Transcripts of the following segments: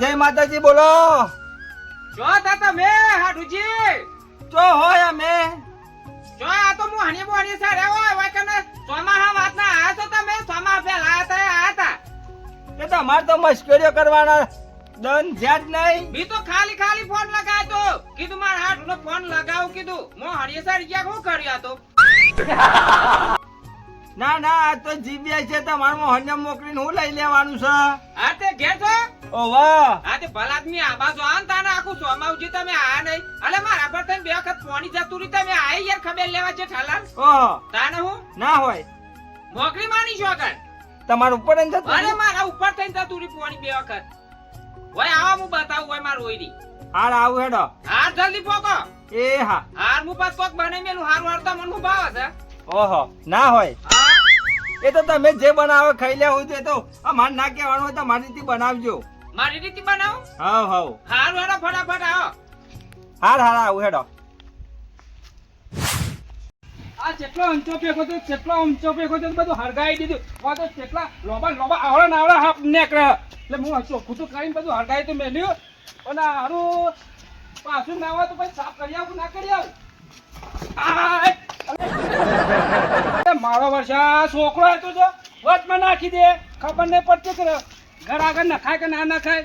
જય માતાજી બોલો. જો તા તમે હાડુજી. જો હોય અમે. જો આ તો હું હણી બોણી સારે હોય ચોમાહા વાત ના આયા તો તમે? ચોમાહા પેલા આયા આતા એ તો અમારે તો મસ્કરીઓ કરવાના દન જ્યાં જ નહીં. બી તો ખાલી ખાલી ફોન લગાવ્યો તો. કીધું મારા હાથ નો ફોન લગાવ કીધું. મો હણીએ સારી ગયા શું કર્યા તો? ના ના આ તો જીબીઆઈ છે તમારું હન્યમ મોકલીને હું લઈ લેવાનું છે. આ તે ઘેર છો? ઓ વાહ. આ તે ભલા આદમી આ બાજુ આન તાને આખું સોમાવજી તમે આ નહીં. અલે મારા પર થઈને બે વખત પોણી જતું રહી તમે આઈ યાર ખબર લેવા છે ઠાલા ઓ તાને હું? ના હોય. મોકલી માની છો આગળ? તમારું ઉપર જ જતું અરે મારા ઉપર થઈને જતું રહી પોણી બે વખત. હોય આવા હું બતાવું હોય મારું ઓઈડી હાર આવું હેડો. હાર જલ્દી પોકો. એ હા. હાર મુ પાસ કોક બને મેલું હારું હારતા મન મુ ભાવ છે. ઓહો. ના હોય. એ તો તમે જે બનાવો ખાઈ લેવું છે તો મારે ના કહેવાનું હોય તો મારી રીતે બનાવજો. મારી રીતે બનાવો? હા હા હારું હેડો ફટાફટ આવો. હાર હાર આવું હેડો. આ જેટલો અંચો ફેંકો તો જેટલો અંચો ફેંકો તો બધું હરગાઈ દીધું. આ તો જેટલા લોબા લોબા આવડા ને આવડા હાફ નેકળે. એટલે હું ચોખ્ખું તો કરીને બધું હરગાઈ તો મેલ્યું. અને હારું પાછું ના હોય તો પછી સાફ કરી આવું ના કરી આવું? મારો વર્ષા, છોકરો હતો તો વચમાં નાખી દે. ખબર નહીં પડતી કે ઘર આગળ નખાય કે ના નખાય.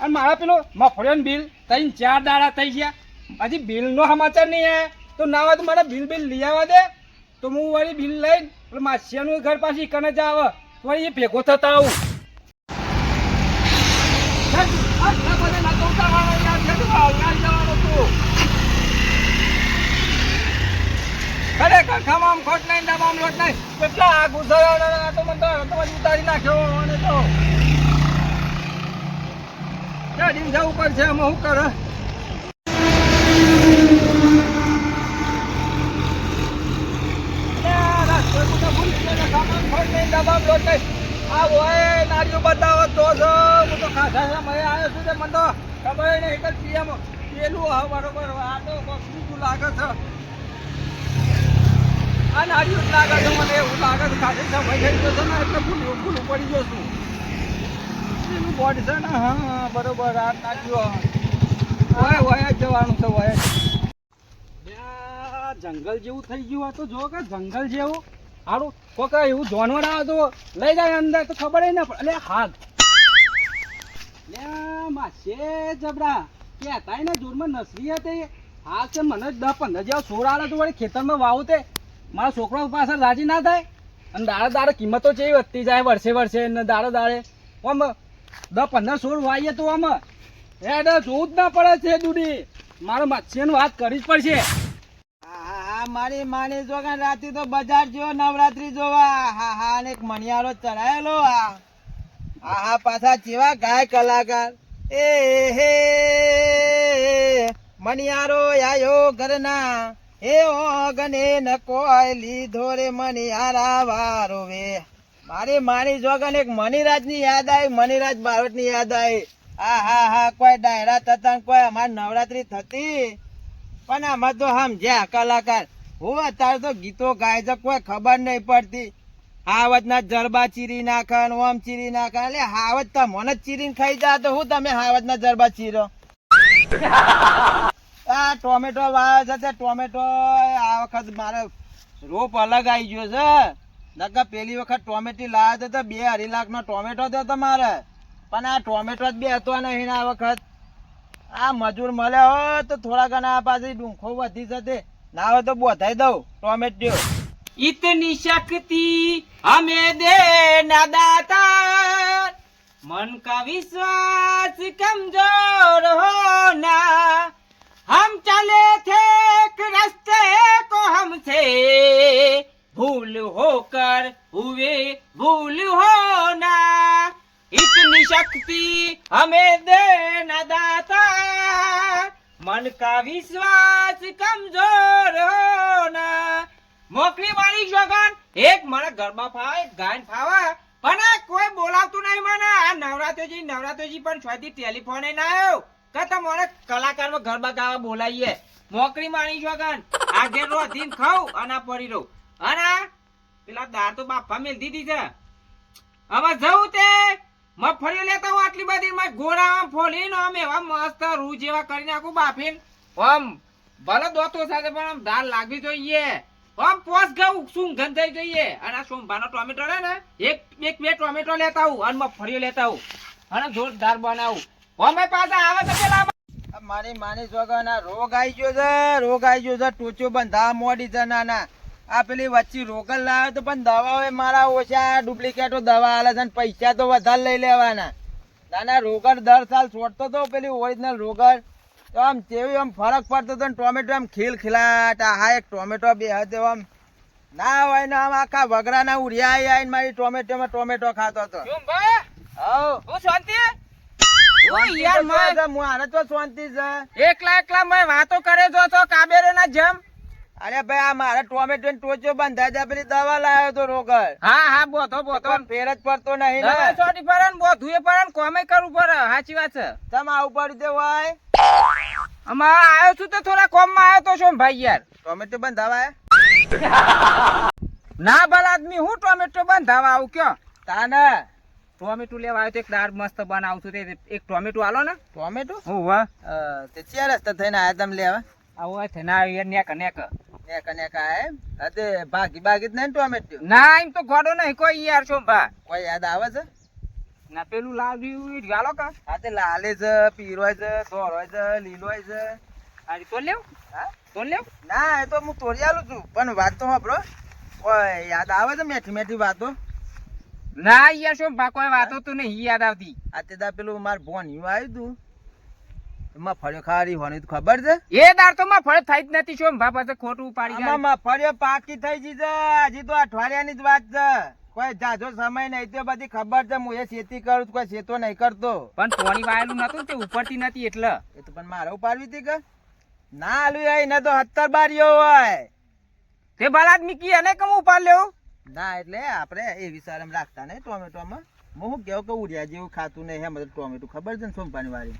અને મારા પેલો મફળિયાનું બિલ ત્રણ, ચાર દાડા થઈ ગયા. હજી બિલનો સમાચાર નહીં આવે તો ના હોય તો મારે બિલ બિલ લઈ આવવા દે. તો હું વળી બિલ લઈને માસિયાનું ઘર પાછી કને જ આવે વળી એ ભેગો થતા આવું આટલા બધા ના તો ઉતાવળા યાર છે તો આવડા જવાનું તું. ખરેખર ખમામ ખોટ નહીં ડબામ લોટ નહીં કેટલા આ તો મને તો ઉતારી નાખ્યો અને તો. ગાડીમાં જવું પડશે અમે શું કરે? આ ઓય નારિયું બતાવો તો જો. હું તો ખાસા સમયે આવ્યો છું તે મને તો ખબર નહીં કે પીએમ પેલું હા બરોબર, આ તો બીજું લાગે છે. આ નારિયું જ લાગે છે, મને એવું લાગે છે ખાસી સમય થઈ ગયો છે, ને, એટલે ભૂલું ભૂલું પડી ગયો છું. એનું બોડી છે ને, હા બરોબર આ નાખ્યો. હોય હોય જ જવાનું છે હોય જંગલ જેવું થઈ ગયું હતું જો કે જંગલ જેવું. હારું, કોક એવું જાનવર આવે તો લઈ જાય અંદર, તો ખબર ના પડે. અલે હાથ લે માસે જબરા. કહેતાય ને, જોરમાં નસરી હતી. હા છે, મને દસ પંદર જેવા સોળ આવે તો વળી ખેતરમાં વાવું તે મારા છોકરો પાછળ રાજી ના થાય અને દાડે દાડે કિંમતો છે વધતી જાય વર્ષે વર્ષે ને દાડે દાડે આમ દસ પંદર સોળ વાઈએ તો આમ હેડ જોવું જ ના પડે છે દૂડી મારો માછીની વાત કરવી જ પડશે હા મારી માની જોગા રાતે તો બજાર જેવો નવરાત્રી જોવા હા હા અને એક મણિયારો ચડાયેલો આ હા હા પાછા જેવા ગાય કલાકાર એ હે મણિયારો આયો ઘરના એ ઓગને ન કોઈ લીધો રે મણિયારા વારો વે. મારી માની જોગન એક ની યાદ આવી બાવટ બારોટની યાદ આવી. આ હા હા કોઈ ડાયરા થતા ને કોઈ અમાર નવરાત્રી થતી. પણ આમાં તો સમજ્યા કલાકાર. હું અત્યારે તો ગીતો ગાય છે, કોઈ ખબર નહીં પડતી. હાવત ના જરબા ચીરી નાખે ને ઓમ ચીરી નાખે એટલે હાવત મને જ ચીરીને ખાઈ જા તો હું તમે હાવત ના જરબા ચીરો. ટોમેટો વાવે છે તે ટોમેટો આ વખત મારે રોપ અલગ આવી ગયો છે. નકર પેલી વખત ટોમેટી લાવ્યો તો બે અઢી લાખનો ટોમેટો હતો તમારે. પણ આ ટોમેટો જ બે હતો નહીં આ વખત. આ મજૂર મળ્યો હો તો થોડા ઘણા પાછી ડુંખો વધી જશે. ના હોય તો બોધાઈ દઉં ટોમેટો ઇતની શક્તિ અમે દે ના દાતા. મન કા વિશ્વાસ કમજોર હો ના हम चले थे एक रास्ते को हमसे भूल होकर हुए भूल होना इतनी शक्ति हमें दे न दाता मन का विश्वास कमजोर होना મોકલી મારી જોગન એક મને ગરબા ફાવે એક ગાયન ફાવે પણ આ કોઈ બોલાવતું નહીં મને આ નવરાત્રિજી નવરાત્રિજી પણ છોથી ટેલિફોન ના આવ્યો કે તમારે કલાકારમાં ગરબા ગાવા બોલાવીએ મોકરી માણી છો કાન આ રો દીન ખાવ અને આ પડી રહું. અને પેલા દાર તો બાપા મેલ દીધી છે. હવે જવું તે? ફરી લેતા હું આટલી બધી માં ગોળા આમ ફોલીને આમ એવા મસ્ત રૂ જેવા કરી નાખું બાફીન. આમ ભલે દોતો સાથે પણ આમ દાળ લાગવી જોઈએ. આમ પોસ ઘઉં ઘન થઈ જોઈએ અને આ સોમભાનો ટોમેટો રહે ને, એક એક, બે ટોમેટો લેતા આવું અને મગફળીઓ લેતા આવું. અને જોરદાર બનાવું. પાછા આવે તો પેલા મારી માની સોગન રોગ આવી ગયો છે રોગ આવી ગયો છે ટોચો બંધા મોડી છે ના ના આ પેલી વચ્ચે રોગલ લાવે તો પણ દવાઓ મારા ઓછા ડુપ્લિકેટો દવા આલે છે પૈસા તો વધારે લઈ લેવાના. નાના રોગર દર સાલ છોડતો તો પેલી ઓરિજિનલ રોગર. તો આમ તેવી આમ ફરક પડતો હતો ને ટોમેટો આમ ખીલ ખીલાટ આ એક ટોમેટો બે હતો આમ ના હોય ને આમ આખા વગરાના ઉરિયા આવીને મારી ટોમેટોમાં ટોમેટો ખાતો હતો. હું શાંતિ? હું યાર મેં હું તો શાંતિ છે. એકલા એકલા મેં વાતો કરે છો તો કાબેરો ના જેમ? અરે ભાઈ આ મારા ટોમેટો ને ટોચો બંધા છે પેલી દવા લાવ્યો તો રોગર હા હા બોધો બોધો ફેર જ પડતો નહીં દવા ને પડે ને બોધું એ પડે ને કોમે કરવું પડે સાચી વાત છે. તમે આવું પડી દે હોય? આવ્યો છું તો થોડા કોમમાં આવ્યો તો ભાઈ યાર? ટોમેટો બંધાવા ના ભલા આદમી હું ટોમેટો બંધાવા આવું કયો? તાને? ટોમેટો લેવા આવ્યો તો એક દાળ મસ્ત બનાવું છું. તે એક ટોમેટો આલો ને. ટોમેટો? હું વાહ. તે ચાર રસ્તા થઈને આયા તમે લેવા. આવું થઈને ના યાર નેક નેક. નેક નેક આય એમ? તે ભાગી ભાગી જ નહીં ટોમેટો? ના એમ તો ગોડો નહીં. કોઈ યાર છો ભા? કોઈ યાદ આવે છે? ના પેલું લાલ રહ્યું ગાલો કા. હા તે લાલે છે પીરો છે ધોરો છે લીલો છે. આ તો લેવ. હા? તો લેવ. ના એ તો હું તોડી આલું છું. પણ વાત તો સાંભળો. કોઈ યાદ આવે છે મેઠી મેઠી વાતો? ના યાર શું બા કોઈ વાતો તો નહીં યાદ આવતી. આ તે દા પેલું માર ભોણિયું આવ્યું તું. એમાં ફળ્યો ખારી હોવાની તો ખબર છે? એ દાર તો માં ફળ થઈ જ નથી શું બા પાસે ખોટું પાડી ગયા જાય. મગફળીઓ પાકી થઈ જી છે. હજી તો અઠવાડિયાની જ વાત છે. કોઈ જાજો સમય નહીં તો બધી ખબર છે. હું એ ખેતી કરું કોઈ ખેતો નહીં કરતો. પણ પોણી વાયેલું નતું તે ઉપરતી નથી એટલે. એ તો પણ મારે ઉપાડવી હતી કે? ના આલુ એને તો હત્તર બારીઓ હોય. તે ભલા આદમી કી એને કમ ઉપાડ લેવું ના એટલે આપણે એ વિચાર એમ રાખતા નહીં ટોમેટોમાં. હું શું કેવું કે ઉડિયા જેવું ખાતું નહીં હે ટોમેટું ટોમેટો. ખબર છે ને સોમપાની વાળી.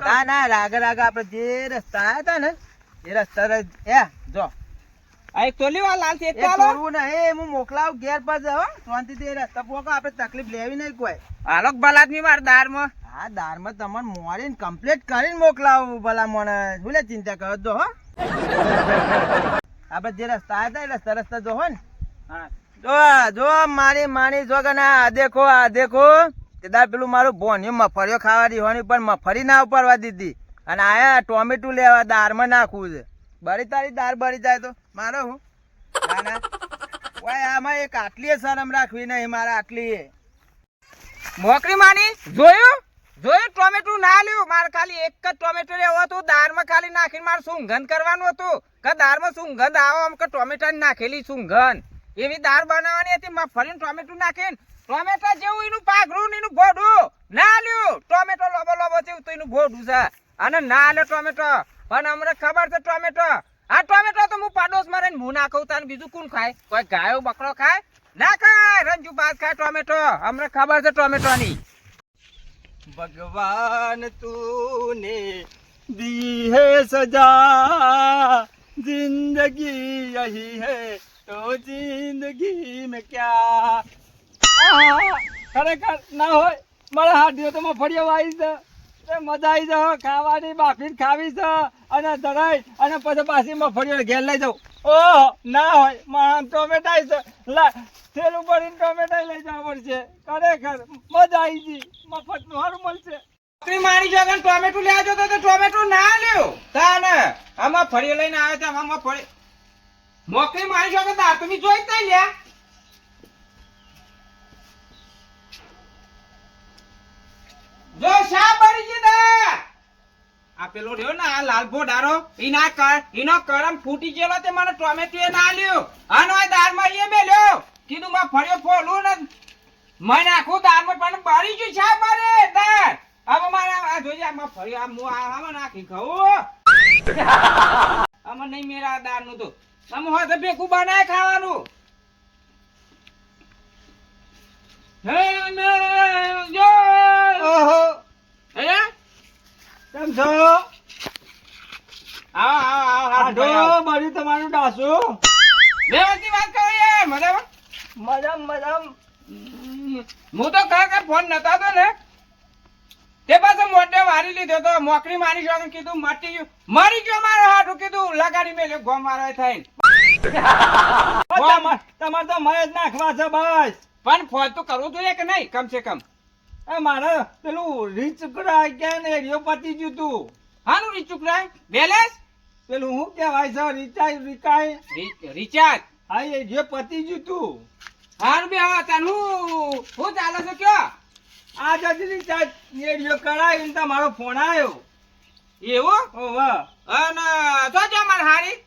ના ના રાગ રાગ આપણે જે રસ્તા હતા ને એ રસ્તા એ જો. એક તોલી લાલ છે એ તો હું મોકલાવ ઘેર પર હો. શાંતિથી એ રસ્તા પોકો આપણે તકલીફ લેવી નહીં કોઈ. હાલો કે ભલા આદમી માર દાળમાં હા દારમાં તમને મોડીને કમ્પ્લીટ કરીને મોકલાવું ભલા મને શું ચિંતા કરો જો હો. આપણે જે રસ્તા હતા એ રસ્તા રસ્તા જો હો ને. હા. જો જો મારી માની જો કે આ દેખો આ દેખો. દાર પેલું મારું ભોન્યું મફળીઓ ખાવાની હોવાની પણ મફળી ના ઉપાડવા દીધી. અને આયા ટોમેટું લેવા દાળમાં નાખવું છે. બળી તારી દાળ બળી જાય તો. મારો હું? ઓય આમાં એક આટલી શરમ રાખવી નહીં મારે આટલી મોકરી માની જોયું? જોયું ટોમેટું? ના લ્યું. મારે ખાલી એક જ ટોમેટો લેવો હતું. દાળમાં ખાલી નાખીને મારે સુંગંધ કરવાનું હતું. કે દાળમાં સુંગંધ આવો આમ કે ટોમેટા નાખેલી સુંગંધ એવી દાળ બનાવવાની હતી. મગફળીનું ટોમેટું નાખીને ટોમેટા જેવું એનું પાઘરું એનું ભોડું ના લ્યું. ટોમેટો લોબો લોબો જેવું તો એનું ભોડું છે. અને ના લે ટોમેટો. પણ અમને ખબર છે ટોમેટો. આ ટોમેટો તો હું પાડોશમાં રહીને હું નાખું તાને બીજું કોણ ખાય? કોઈ ગાયો, બકરો ખાય? ના ખાય. રંજુ બાદ ખાય ટોમેટો. અમને ખબર છે ટોમેટોની. ભગવાન તૂને दी है सजा जिंदगी यही है तो जिंदगी में क्या આહા, ખરેખર ના હોય મારા હાથીઓ તો મફળીઓ આવી છે મજા આવી જાવ ખાવાની બાફી ખાવી છે. અને ધરાય, અને પછી પાછી મફળીઓ ઘેર લઈ જાઉં ઓહો, ના હોય મારા ટોમેટા છે. લા, થેલું ભરીને ટોમેટા લઈ જવા પડશે. ખરેખર, મજા આવી ગઈ. મફતનું સારું મળશે. નોકરી મારી જગન ટોમેટો લેવા જતો તો ટોમેટો ના લ્યો. તાને, આમાં ફળીઓ લઈને આવ્યો છે આમાં ફળી નોકરી મારી જગન તાર તમે જોઈ જ લ્યા. જો શા બળી ગઈ દા આ પેલો રહ્યો ને આ લાલભો ડારો એના કર એનો કરમ ફૂટી ગયેલો તે મને ટોમેટો એ ના લ્યો. આનો આ દાળમાં એ મેલ્યો. કીધું માં ફળ્યો ફોલું ને. મને આખું દાળમાં પણ બળી ગયું છે મારે દાર હવે મારે આ જોજે આમાં ફળ્યો આ હું આમાં નાખી ખાઉં આમાં નહીં મેરા દાળનું તો. તમે હોય તો ભેગું બનાય ખાવાનું હે અમે જો ઓહો હે હું તો ખરેખર ફોન નતો ને તે પાછો મોટે વારી લીધો તો મોકરી મારી જોગન કીધું મટી ગયું મરી ગયો મારો હાટું કીધું લગાડી મેલ્યો ગો મારો થઈને તમારે તો મય જ નાખવા છે બસ. પણ ફોન તો કરવો જોઈએ કે નહીં? કમ સે કમ. એ મારે પેલું રીચ કરાય કે ને એરિયો પતી ગયું તું. હાનું રીચુક રાય બેલેન્સ? પેલું શું કહેવાય છે રિચાર્જ રીકાય. રિચાર્જ હા એ જે પતી ગયું તું. હારું બે હવે તને હું હું ચાલે છે કયો? આ જ રિચાર્જ એરિયો કરાય ને તમારો ફોન આવ્યો એવો? ઓહો અને તો જો મારે હારી?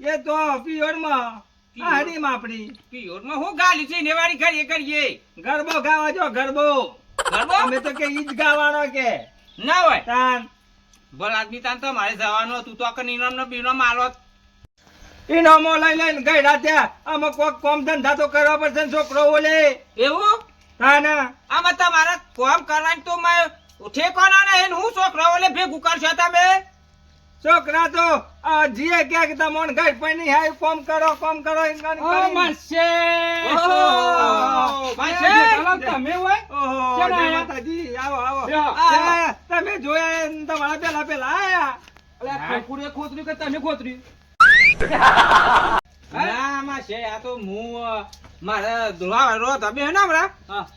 એ તો પિયોરમાં હાડીમાં આપણી. પિયોરમાં હું ગાલી છે ને વાળી કરીએ કરીએ ગરબો ગાવા જો ગરબો. ગરબો? અમે તો કે ઈ ગાવાનો કે. ના હોય. તાન. બોલ આદમી તાન તો જવાનું હતું તો કે નીનમ ને બીનમ આલો. ઇનામો લઈ લઈને ગયડા ત્યાં આમાં કોક કોમ ધંધા તો કરવા પડશે છોકરો ઓલે. એવું? આમાં તમારે કોમ કરવાની તો મેં ઠેકાનો નહીં હું છોકરો ઓલે ભેગું કરશો તમે? છોકરા તો જીએ કે કે તમોન ઘર પર નહીં હાય કોમ કરો કોમ કરો એમ કરીને ઓ. માસે માસે. તમે હોય? ઓહો, જય. માતાજી આવો આવો. તમે જોયા તમારા પેલા પેલા આયા. અલે આ ખોતરી કે તમે ખોતરી ના આમાં આ તો હું મારા ધોળા રો તમે હે ને હમણાં?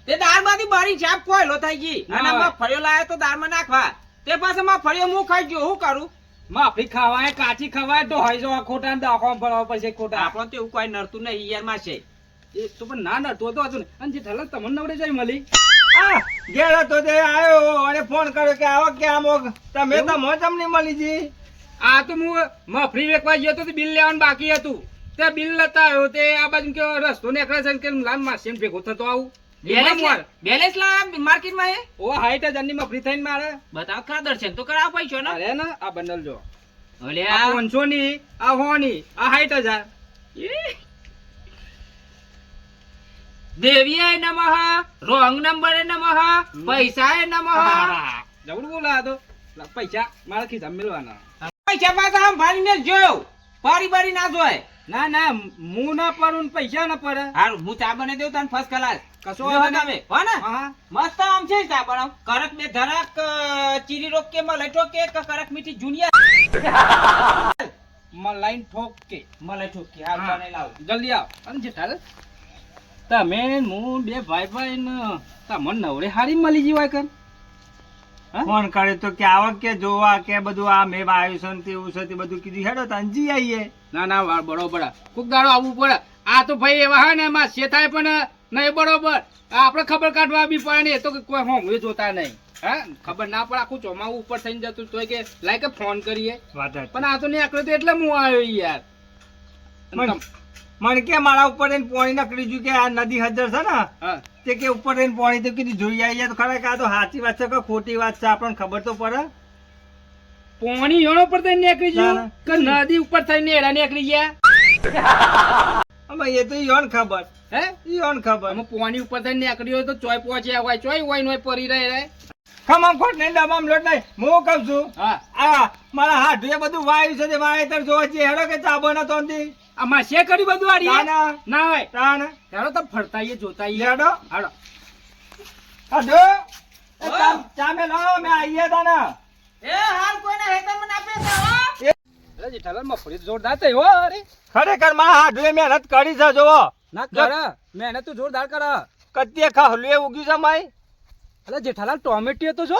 તે તે દાળમાંથી બારી ચાપ કોયલો થઈ ગઈ અને. માં ફળિયો લાયો તો દાળમાં નાખવા. તે પાસે માં ફળિયો હું ખાઈ ગયો હું કરું? માફી ખવાય કાચી ખવાય તો હોય જવા ખોટા દાખવા ફરવા પછી ખોટા. આપણો તો એવું કોઈ નડતું નહીં યારમાં છે. એ તો પણ ના ના તો હતું અને જે ઠલક તમને નવડે જાય મળી આ ઘેર હતો તે આવ્યો અને ફોન કર્યો કે આવો કે આમો તમે તો મોજ અમને મળી જી. આ તો હું મફરી વેકવા ગયો તો બિલ લેવાનું બાકી હતું. તે બિલ લેતા આવ્યો તે આ બાજુ કે રસ્તો નીકળે છે કે લાલ માસીન ભેગો થતો આવું. બેલેન્સ લા- હે? ઓ હાઈટ હજારની મફરી થઈને મારે. બતાવ કા દર્શન તો કરાવ પૈસો ને? અરે ને આ બંડલ જો. આ. આ પાંચસો ની આ હાઈટ હજાર. દેવીએ નમઃ રોંગ નંબરે નમઃ પૈસાએ નમઃ. જબરું બોલા તો. પૈસા મારા ખિસ્સામાં મેળવાના. પૈસા પાછા સંભાળીને જ જોયો. પારી બારી ના જોય. ના ના હું ના પડું ને પૈસા ના પડે. હારું હું ચા બને દેવું તને ફર્સ્ટ ક્લાસ કશો જો વાંધો તમે. હો ને? મસ્ત આમ છે ચા બનાવ કરક બે ધરક ચીરી રોક કે મલાઈ કે કે કરક મીઠી જુનિયા મલાઈન ઠોક કે. મલાઈ ઠોકી હાલ હા. લાવ. જલ્દી આવ. અને જેઠાલ તમે હું બે ભાઈ ભાઈ ને તમને નવરે હારી મળી જીવાય કર. હા? ફોન કર્યો તો કે આવક કે જોવા કે બધું આ મેં આવ્યું છે ને તેવું છે તે બધું કીધું. હેડો તંજી જી આવીએ ના ના વાર બરોબર. કોક દાડો આવવું પડે. આ તો ભાઈ એવા હે ને એમાં છે પણ નહીં બરોબર. આપણે ખબર કાઢવા બી પડે ને એ તો કોઈ હોમ જોતા નહીં. હા? ખબર ના પડે આખું ચોમાવું ઉપર થઈને જતું તો કે લાય ફોન કરીએ. પણ આ તો નહીં આકડે તો એટલે હું આવ્યો યાર. મને કે મારા ઉપર એને પોણી નકળી ગયું કે આ નદી હજર છે ને તે કે ઉપર એને પોણી તો કીધું જોઈ આવીએ તો ખરેખર આ તો સાચી વાત છે કે ખોટી વાત છે આપણને ખબર તો પડે. પોણી યણો પર થઈને નીકળી ગયું કે નદી ઉપર થઈને એડા નીકળી ગયા? અમે એ તો યોન ખબર. હે? યોન ખબર. અમે પોણી ઉપર થઈને નીકળ્યો તો ચોય પહોંચ્યા હોય ચોય હોય નોય પરી રહે રે ખમામ ખોટ ને ડબામ લોટ નહીં. હું કહું છું હા. આ મારા હાથ એ બધું વાયુ છે તે વાવેતર જોવા છે હેડો કે ચાબો નતો નથી આમાં છે કર્યું બધું આડી? ના ના હોય. તાન. હેડો તો ફરતાઈએ એ હેડો. હાલો હડો. એ ચા ચા મે મે આઈએ તાના. એ હાલ કોઈને હેતર મને આપે છે હો. અરે જેઠાલાલ મફળી જોરદાર થઈ હો અરે. ખરેખર મારા હાથ મહેનત કરી છે જોવો ના કર મહેનત તું જોરદાર કર. કત્તીએ ખહલુએ ઉગ્યું છે માય? અરે જેઠાલાલ ટોમેટી તો જો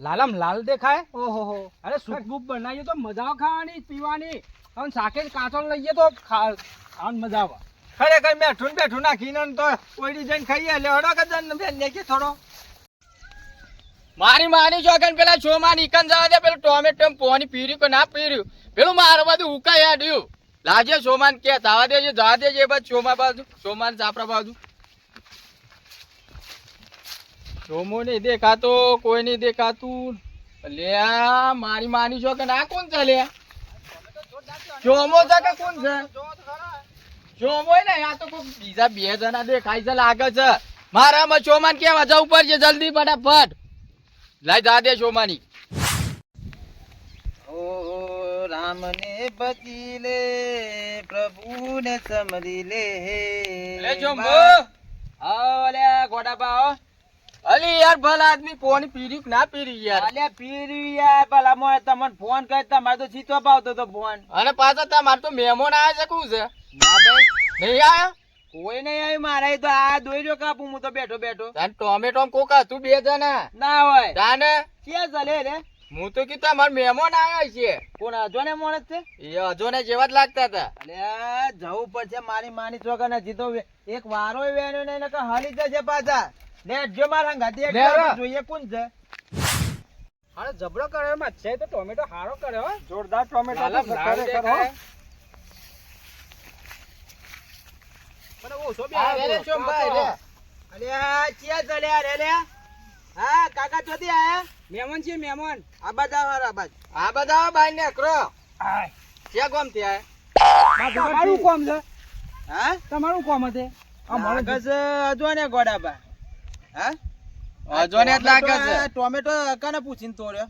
લાલમ લાલ દેખાય. ઓહો હો. અરે સૂપ બૂપ બનાવીએ તો મજા ખાવાની પીવાની. આમ શાકે કાચો લઈએ તો ખા- ખાવાની મજા આવે. ખરેખર બેઠું ને બેઠું નાખીને તો ઓઈડી જઈને ખાઈએ. એટલે હડો કે જન બેન ને કે થોડો. મારી માની ચોકન પેલા છો માં નીકળ જવા દે પેલું ટોમેટો પોની પીર્યું કે ના પીર્યું? પેલું મારે બધું ઉકાઈ આડ્યું. લાજે સોમાન કે તાવા દેજે, જવા દેજે બસ સોમા બાજુ, સોમાન સાપરા બાજુ. સોમો નહીં દેખાતો, કોઈ નહીં દેખાતું. લે મારી માની કે આ કોણ ચાલે ચોમો છે કે કોણ છે? ચોમો ને આ તો કોઈ બીજા બે જણા દેખાય છે, લાગે છે. મારામાં ચોમાન કેવા? જવું પડશે જલ્દી ફટાફટ. લઈ જા દે ચોમાની ઓ રામને બચી લે પ્રભુને સમરી લે લે ચોંબો. આવો લે ગોડાબા આવો. અલી યાર ભલા આદમી ફોન પીર્યું ના પીર્યું યાર. અલ્યા પીર્યું યાર ભલા મોય તમને ફોન કરી તમારે તો સીધો પાવતો તો ફોન. અને પાછો તમારે તો મહેમાન આવ્યા છે કોણ છે? ના ભાઈ. નહીં આયા કોઈ નહીં આવ્યું મારે તો આ દોર્યો કાપું હું તો બેઠો બેઠો. ટોમેટો કોક તું બે જણા. ના હોય. તાને? કે ચાલે રે? હું તો કીધું અમાર મહેમાન આવ્યા છે. કોણ અજો ને માણસ છે? એ અજોને જેવા જ લાગતા હતા. અલ્યા જવું પડશે મારી માની ચોકર નથી જીતો એક વારો વેણ્યો ને એને કે હલી જશે પાછા. લે જો મારા ગાડી એક જોઈએ કોણ છે? અરે જબરો કર્યો એમાં છે તો ટોમેટો હારો કર્યો હો. જોરદાર ટોમેટો લાલા તો ભાવ ખરેખર હો. મને ઓછો બે આ રે રે ચોંભાઈ રે. અલ્યા ક્યાં ચાલ્યા રે લે હા કાકા ચોથી આયા? મહેમાન છે મહેમાન. આ બધા વાર આ બાજ. આ બધા બાઈ ને કરો આય. કોમથી આયા? તમારું કોમ છે? હા? તમારું કોમ હતે આ મારો લાગે છે ને ગોડાબા હા? અજવાને જ લાગે છે. ટોમેટો- કને પૂછીને તોડ્યો.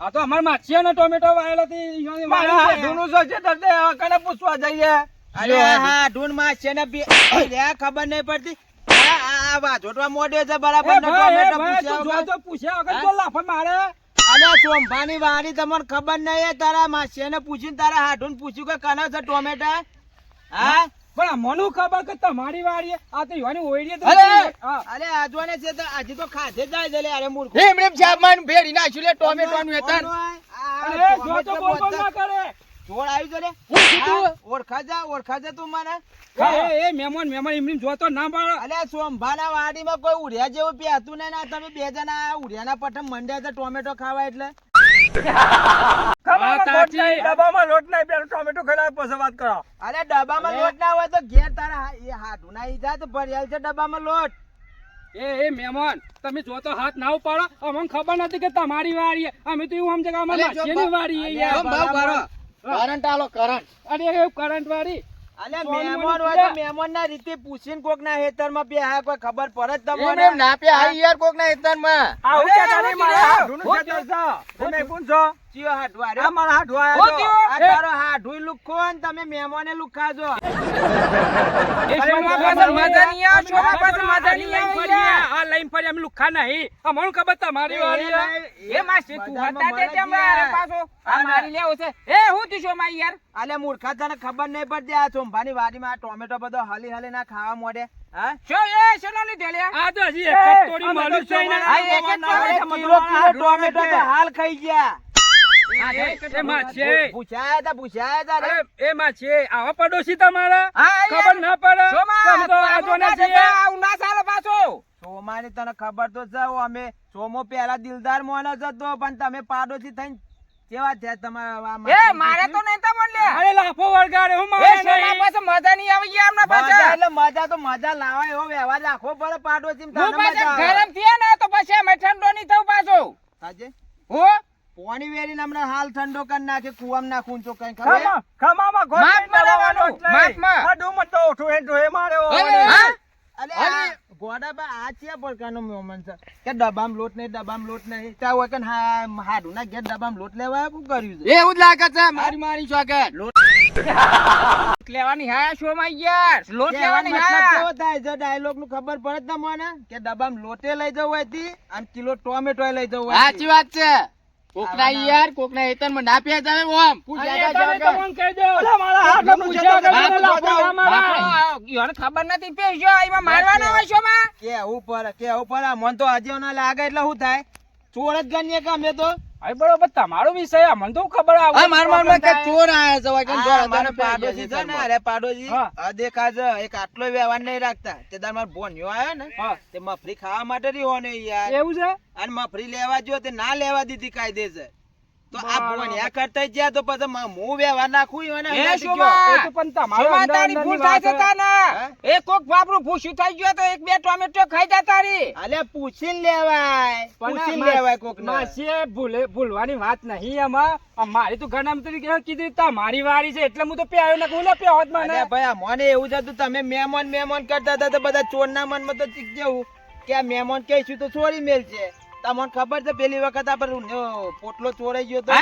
આ તો અમાર માછીયાનો ટોમેટો વાયેલો થી મારા. હાથુનું શું છે તમને કને પૂછવા જઈએ. અરે હા ઢૂંઢ માછી છે ને ખબર નહીં પડતી. આ વાજોટવા મોઢે છે બરાબર ને ટોમેટો પૂછ્યા જો વગર. તો પૂછ્યા વગર તો લાફા મારે. અલ્યા ચોંભાની વાડી તમને ખબર નહીં હે તારા માસીને પૂછીને તારા હાડું પૂછ્યું કે કના છે ટોમેટા? હા? પણ આ મનું ખબર કે તમારી વાડી આ તો યોની ઓઈડી તો અરે! આજવાને છે તો આજે તો ખાધે જાય છે અરે મૂર્ખ. એમ એમ છાપ માન ભેડી નાખ્યું લે ટોમેટોનું હેતર અરે જો તો બોલ બોલ ના કરે. જોડ આવી જો ને? હું કીધું? ઓળખા જા ઓળખા જા તું મને. એ એ મહેમાન મહેમાન એમની જોતો ના પાડો. અલ્યા સોમભાના વાડીમાં કોઈ ઉડ્યા જેવું પહેતું ને ના તમે બે જણા ઉડ્યાના પઠમ મંડ્યા તો ટોમેટો ખાવા એટલે. ડબ્બામાં લોટ નહીં પેલો ટોમેટો ખાઈ પછી વાત કરો. અરે ડબ્બામાં લોટ ના હોય તો ઘેર તારા એ હાથું ના ઈ જાય તો ભર્યાલ છે ડબ્બામાં લોટ. એ એ મહેમાન તમે જોતો હાથ ના ઉપાડો. અમને ખબર નથી કે તમારી વાડી અમે તો એવું સમજે કે અમારી જો યાર. કરંટ આલો કરંટ અરે એ કરંટ વાળી? અલે મહેમાન મને હોય તો મહેમાન ના રીતે પૂછીને કોક ના હેતરમાં બે હા કોઈ ખબર પડે તમને. એમ ના પે હાઈ યાર કોક ના હેતરમાં આવું અરે, કહેતા નહીં, હું મારા? છે. કોણ છો? ચિયો હાડવા રે અમાર હાથું આયા હું છો. કીધું? આ તારો હાડુઈ લુખો ને તમે મહેમાને લુખાજો. એ શોભા પાછળ મજા નહીં આ શોભા પાછળ મજા નહીં આવે. ફરીએ. આ લઈને ફરી અમે લુખ્ખા નહીં. અમારું ખબર તમારી વાળી એ માસી તું હતા તે તે મારા પાછો. આ મારી લેવો છે. એ હું તું છો મારી યાર? આલે મૂર્ખા તને ખબર નહીં પડતી આ ચોંભાની વાડીમાં આ ટોમેટો બધો હાલી હાલી ના ખાવા મોડે હા? છો એ શેનો લીધે લે આ તો હજી એક તોડી અમે છે આ એક ટોમેટો તો હાલ ખાઈ ગયા. તા છે. આવા પડોશી તમારા? હા, ખબર ના પડે? સોમા, તમે તો તું આ આપણું જોને ના છીએ. જતા, આવું ના ચાલે પાછો. સોમાની તને ખબર તો છે અમે સોમો પેલા દિલદાર માણસ જતો પણ તમે પાડોશી થઈને કેવા થયા તમારા એ મારે તો નહીં તો અરે લાફો વળગાડે હું મારે નહીં. મજા નહીં આવી ગયા એમના પાછા એટલે મજા તો મજા લાવા એવો વ્યવહાર રાખવો પડે પાડોશી ગરમ થયા ને તો પછી અમે ઠંડો નહીં થવું પાછો. સાચે હો? પોણી વેરીને હમણાં હાલ ઠંડો કરી નાખે કુવામ નાખું તો કઈ ખબર? ખમામાં માપ. આ તો માર્યો. અરે, ગોડાબા આ છે મોમન છે? કે લોટ નહીં લોટ નહીં. હોય હાડું ના ઘેર લોટ લેવા શું કર્યું છે? એવું જ લાગે છે મારી મારી ચોકટ લેવાની હા શો માં યાર લોટ લેવાની હા. કેવો થાય? છે ડાયલોગનું ખબર પડે જ મને કે ડબ્બામાં લોટે લઈ જવું હોય તી અને કિલો ટોમેટો લઈ જવું હોય સાચી વાત છે. કોકના યાર કોકના હેતરમાં ના પે જાવે ઓમ. ખબર નથી પેશો એમાં મારવાના હોય છો માં? કે ઉપર કે ઉપર મન તો આજે ના લાગે એટલે શું થાય? ચોર જ ગણીએ કે અમે તો? અરે બરોબર તમારો વિષય આ મને તો ખબર આવે. આ માર મારમાં કે ચોર આયા છે હોય ચોર મારે પાડોશી છે ને અરે પાડોશી આ દેખા છે એક આટલો વ્યવહાર નહીં રાખતા. તે તાર માર ભોન્યો આવ્યો ને તે મફરી ખાવા માટે રહ્યો ને યાર. એવું છે? અને મફરી લેવા જો તે ના લેવા દીધી કાયદેસર. તો આ ભોણિયા કરતા જ્યાં તો પછી હું વ્યવહાર નાખું એને એ હમણાંથી શું કયો. બા? એ તો પણ તમારો શોભા અંદર તારી અંદરની ભૂલ થાય છે. વાત છે. એ કોક બાપરું ભૂસ્યું થઈ ગયું તો એક બે ટોમેટો ખાઈ જા તારી. અલ્યા પૂછીને લેવાય. પણ આ પૂછીને મા- લેવાય કોક માસીએ ભૂલે- ભૂલવાની વાત નહીં એમાં મારી તો ઘણા તરીકે કીધી તમારી વારી છે એટલે હું તો પ્યાયો ને હું પ્યાવો જ મને. ભાઈ મને એવું થતું તમે મેમોન મેમોન કરતા હતા તો બધા ચોરના મનમાં તો ચીક જેવું. કે આ મહેમાન કહીશું તો ચોરી મેલ છે તમને ખબર છે પેલી વખત આપણે પોટલો ચોરાઈ ગયો તો.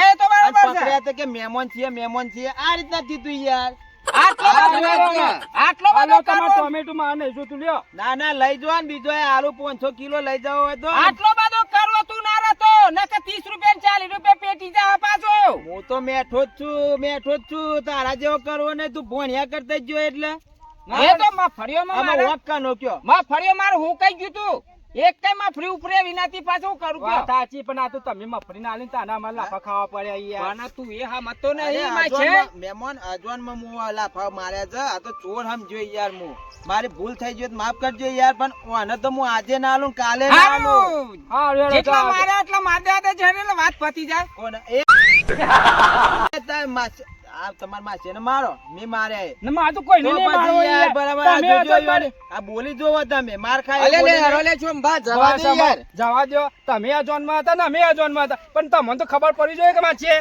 પકડ્યા તો કે મહેમાન છીએ મહેમાન છીએ. આ રીતના કીધું યાર. આટલો બધો. ટોમેટો માં નહીં લ્યો. ના ના લઈ જવા ને બીજો. આલુ પાંચસો કિલો લઈ જાઓ હોય તો. આટલો બધો કરવો તું ના રહેતો. નકે ત્રીસ રૂપિયા ચાલીસ રૂપિયા પેટી જા પાછો. હું તો મેઠો જ છું મેઠો જ છું. તારા જેવો કરવો ને તું ભોણિયા કરતા જ જો એટલે. એ તો માં આમાં મારે વોક નોક્યો કયો? ફર્યો મારે હું કઈ ગયું તું? એક કઈ મફળી ઉપરે વિનાતી પાછો કરું કે સાચી પણ આ તો તમે મફરી ના આલીને તાના માં લાફા ખાવા પડ્યા યાર. ના તું એ હા મતો નહીં માં છે? મહેમાન આજવાનમાં હું આ લાફા માર્યા છે આ તો ચોર સમજો યાર મુ. મારી ભૂલ થઈ ગઈ તો માફ કરજો યાર પણ ઓને તો હું આજે ના લઉં કાલે ના લઉં હા જેટલા. માર્યા એટલા માર્યા દે છે વાત પતી જાય. કોને? એ તાર માસ- આ તમારા મારો. મેં માર્યા ને મારે તો કોઈ નહીં પછી યાર યાર. બરાબર આ જોજો આ બોલી જોવો તમે. માર ખાય અલે લે બોલીને. હરો બા જવા બસ દે યાર. જવા દો તમે આ હતા ને અમે આ હતા. પણ તમને તો ખબર પડી જોઈએ કે માછી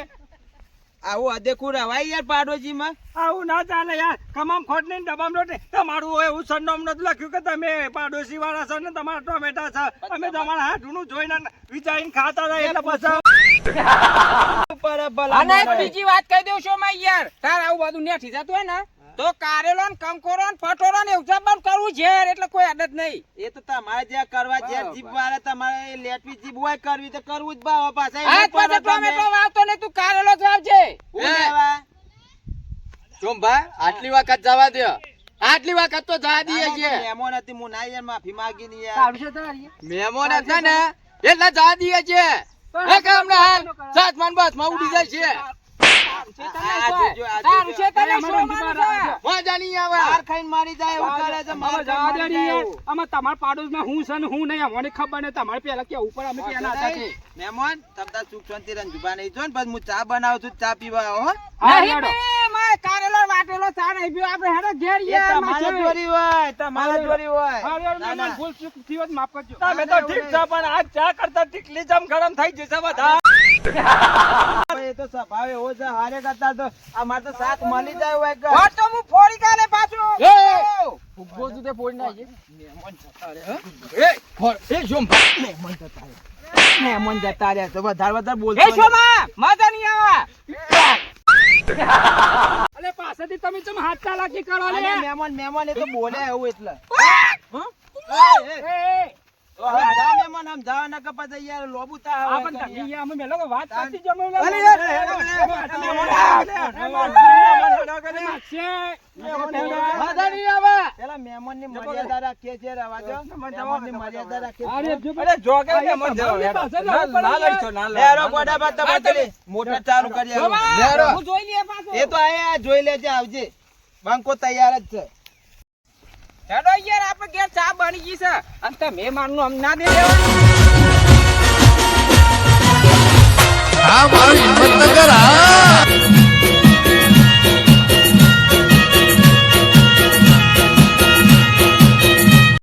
આવું અદેખું રવાય યાર પાડોશીમાં. આવું ના ચાલે યાર. કમામ ખોટ નહીં ડબામ લોટ તમારું હોય એવું સરનામ નથી લખ્યું કે તમે પાડોશી વાળા છો ને તમારા ટોમેટા છે. અમે તમારા હાથનું જોઈને વિચારીને ખાતા હતા એટલે પછી અને બીજી વાત કહી દઉં છું મેં યાર તાર આવું બધું નેઠી જતું હોય ને તો કારેલો ને કંકોરો ને પટોરો ને એવું બંધ કરવું છે એટલે કોઈ આદત નહીં. એ તો તમારે જ્યાં કરવા જ્યાં જીભ વાળે તમારે લેટવી જીભ હોય કરવી તો કરવું જ બાવા પાછા આજ પાછો. ટોમેટો વાવતો ને તું કારેલો જ વાવજે ચોંભા આટલી વખત જવા દે આટલી વખત તો જવા દઈએ છીએ મહેમાન હતી હું ના યાર. માફી માંગી ની યાર મહેમાન હતા ને એટલે જવા દઈએ છીએ એ કે હમણાં હાલ. સાત માન બસમાં ઉડી જાય છે. ને હું હું ને ચા બનાવું છું ચા પીવા. હો હા, મારે કારેલો વાટેલો ચા નહીં પીવો. આપણે હેડો ઘેર એ યાર, તમારે. ચોરી હોય તમારે ચોરી હોય અરે યાર, ના, મહેમાન ના. ભૂલ ચૂકથી હોય માફ કરજો તમે તો ઠીક છો, પણ આ ચા કરતા ટીકલી જમ ગરમ થઈ જશે બધા એ તો સ્વભાવ એવો છે હારે કરતા તો અમારે તો શાક મળી જાય હોય કે હોટ તો હું ફોડી કાલે પાછું. એ! ફુગ્ગો તું તે ફોડી નાખજે. મહેમાન જતા રે તો વધારે વધારે બોલ એ શોમા, મજા નહીં આવે. અલે પાછળથી તમે ચમ હાથ ચાલાકી કરો લે મહેમાન મહેમાન એ તો બોલે એવું એટલે મહેમાન આમ જાઓ ને કે પછી યાર લોબુ તા આ હોય પણ કે તમે યાર. યાર અમે મેલો વાત કરતી જમો લે. અરે યાર, હેડો, હેડો, હેડો, હેડો, હેડો, માછે. મજા નહીં આવે. પેલા મહેમાનની મર્યાદા રાખીએ છીએ રવા દો. મહેમાનની મર્યાદા રાખીએ અરે જો કે મહેમાન જેવો તમારી હેડો. પાસે ના- જવું પડે ના યાર. લડશો, ના લડશો. હેડો, ગોડા બાદ તો મોટર ચાલુ કરી આવું. હું જોઈ લઈએ પાછું. એ તો આયા જોઈ લેજે આવજે. બંકો તૈયાર જ છે. હેડો યાર, આપણે ઘેર ચા બની ગઈ છે. અને તમે મારનું આમ ના દે દેવા. આ મારી હિંમતનગર હા.